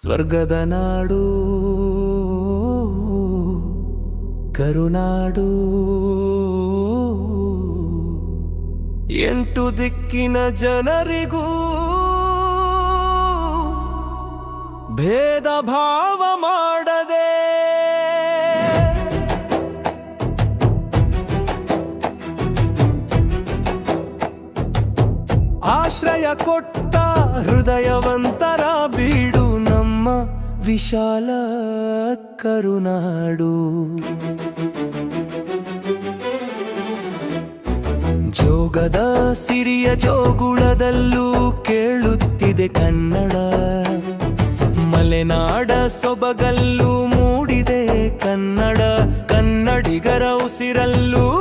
ಸ್ವರ್ಗದ ನಾಡು ಕರುನಾಡು. ಎಂಟು ದಿಕ್ಕಿನ ಜನರಿಗೂ ಭೇದ ಭಾವ ಮಾಡದೆ. ಆಶ್ರಯ ಕೊಟ್ಟ ಹೃದಯವಂತರ ಬೀಡು. ನಮ್ಮ ವಿಶಾಲ ಕರುನಾಡು. ಜೋಗದ ಸಿರಿಯ ಜೋಗುಳದಲ್ಲೂ ಕೇಳುತ್ತಿದೆ ಕನ್ನಡ. ಮಲೆನಾಡ ಸೊಬಗಲ್ಲೂ ಮೂಡಿದೆ ಕನ್ನಡ. ಕನ್ನಡಿಗರ ಉಸಿರಲ್ಲೂ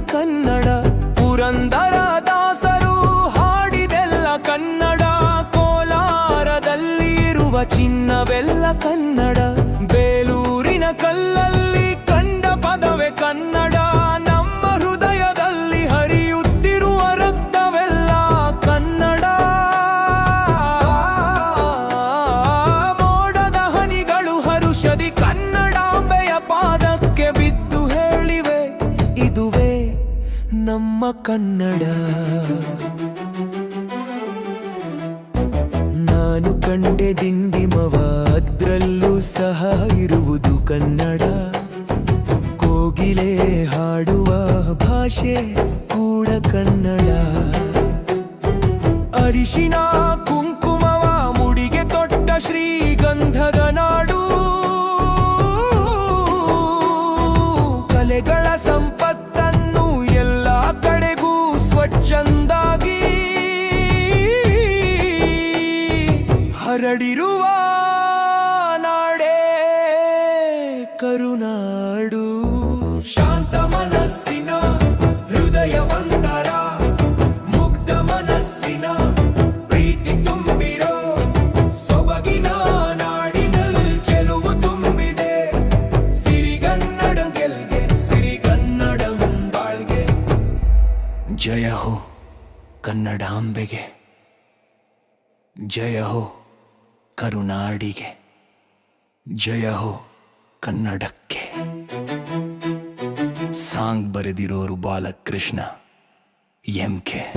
ಕನ್ನಡ. ಪುರಂದರ ದಾಸರು ಹಾಡಿದೆಲ್ಲ ಕನ್ನಡ. ಕೋಲಾರದಲ್ಲಿರುವ ಚಿನ್ನವೆಲ್ಲ ಕನ್ನಡ. ಬೇಲೂರಿನ ಕಲ್ಲಲ್ಲಿ ಕಂಡ ಪದವೇ ಕನ್ನಡ. ನಮ್ಮ ಹೃದಯದಲ್ಲಿ ಹರಿಯುತ್ತಿರುವ ರಕ್ತವೆಲ್ಲ ಕನ್ನಡ. ಮೋಡದ ಹನಿಗಳು ಹರುಷದಿ ಕನ್ನಡಾಂಬೆಯ ಪಾದಕ್ಕೆ ಬಿದ್ದು ಹೇಳಿವೆ. ಇದುವೇ ನಮ್ಮ ಕನ್ನಡ. ನಾನು ಕಂಡೆ ದಿಂಡಿಮವ, ಅದ್ರಲ್ಲೂ ಸಹ ಇರುವುದು ಕನ್ನಡ. ಕೋಗಿಲೆ ಹಾಡುವ ಭಾಷೆ ಕೂಡ ಕನ್ನಡ. ಅರಿಶಿನ ಹರಡಿರುವ ನಾಡೇ ಕರುನಾಡು ಶಾಂತ ಮನಸ್ಸಿನ ಹೃದಯವಂತರ ಮುಗ್ಧ ಮನಸ್ಸಿನ ಪ್ರೀತಿ ತುಂಬಿರೋ ಸೊಬಗಿನ ನಾಡಿನಲ್ಲಿ ಚೆಲುವು ತುಂಬಿದೆ ಸಿರಿಗನ್ನಡ ಗೆಲ್ಗೆ ಸಿರಿಗನ್ನಡಂ ಬಾಳ್ಗೆ ಜಯ ಹೋ ಕನ್ನಡಾಂಬೆಗೆ ಜಯ ಹೋ ಕರುನಾಡಿಗೆ. ಜಯ ಹೋ ಕನ್ನಡಕ್ಕೆ. ಸಾಂಗ್ ಬರೆದಿರೋರು ಬಾಲಕೃಷ್ಣ ಎಂ ಕೆ.